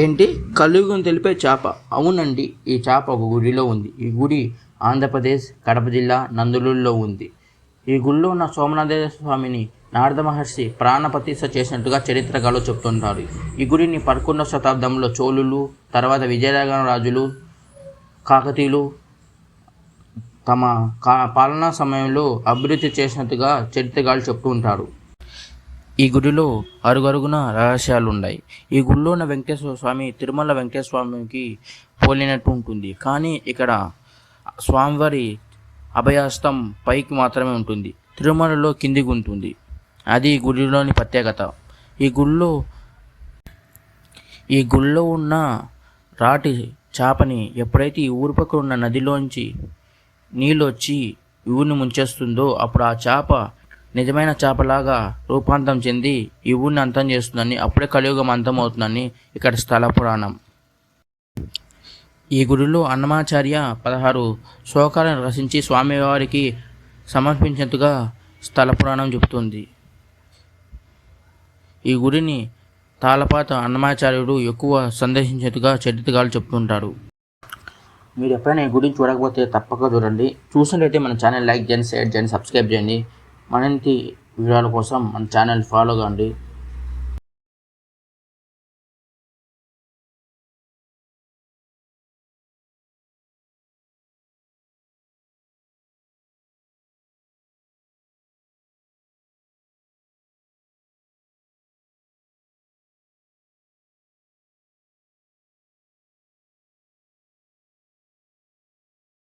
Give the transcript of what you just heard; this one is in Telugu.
ఏంటి? కలుగును తెలిపే చేప. అవునండి ఈ చేప ఒక గుడిలో ఉంది. ఈ గుడి ఆంధ్రప్రదేశ్ కడప జిల్లా నందులూరులో ఉంది. ఈ గుడిలో ఉన్న సోమనాథేశ్వర స్వామిని నారద మహర్షి ప్రాణప్రతిష్ఠ చేసినట్టుగా చరిత్రకాలు చెప్తుంటారు. ఈ గుడిని పదకొండవ శతాబ్దంలో చోళులు తర్వాత విజయనగర రాజులు కాకతీయులు తమ కా పాలనా సమయంలో అభివృద్ధి చేసినట్టుగా చరిత్రకాలు చెప్తూ ఉంటారు ఈ గుడిలో అరుగరుగున రహస్యాలు ఉన్నాయి ఈ గుడిలో ఉన్న వెంకటేశ్వర స్వామి తిరుమల వెంకటేశ్వర స్వామికి పోలినట్టు ఉంటుంది. కానీ ఇక్కడ స్వామివారి అభయాస్తం పైకి మాత్రమే ఉంటుంది. తిరుమలలో కిందికి ఉంటుంది అది ఈ గుడిలోని ప్రత్యేకత. ఈ గుడిలో ఈ గుడిలో ఉన్న రాటి చేపని ఎప్పుడైతే ఈ ఊరి పక్కన ఉన్న నదిలోంచి నీళ్ళు వచ్చి ఊరిని ముంచేస్తుందో అప్పుడు ఆ చేప నిజమైన చేపలాగా రూపాంతం చెంది ఈ ఊరిని అంతం చేస్తుందని అప్పుడే కలియుగం అంతం అవుతుందని ఇక్కడ స్థల పురాణం. ఈ గుడిలో అన్నమాచార్య పదహారు శ్లోకాలను రచించి స్వామివారికి సమర్పించినట్టుగా స్థల పురాణం చెబుతుంది. ఈ గుడిని తాళపాత అన్నమాచార్యుడు ఎక్కువ సందర్శించినట్టుగా చరిత్రకాలు చెప్తుంటారు మీరు ఎప్పుడైనా ఈ గుడిని చూడకపోతే తప్పక చూడండి. చూసినట్టయితే మన ఛానల్ లైక్ చేయండి షేర్ చేయండి సబ్స్క్రైబ్ చేయండి. మరింత వివరాల కోసం మన ఛానల్ ఫాలో కాండి.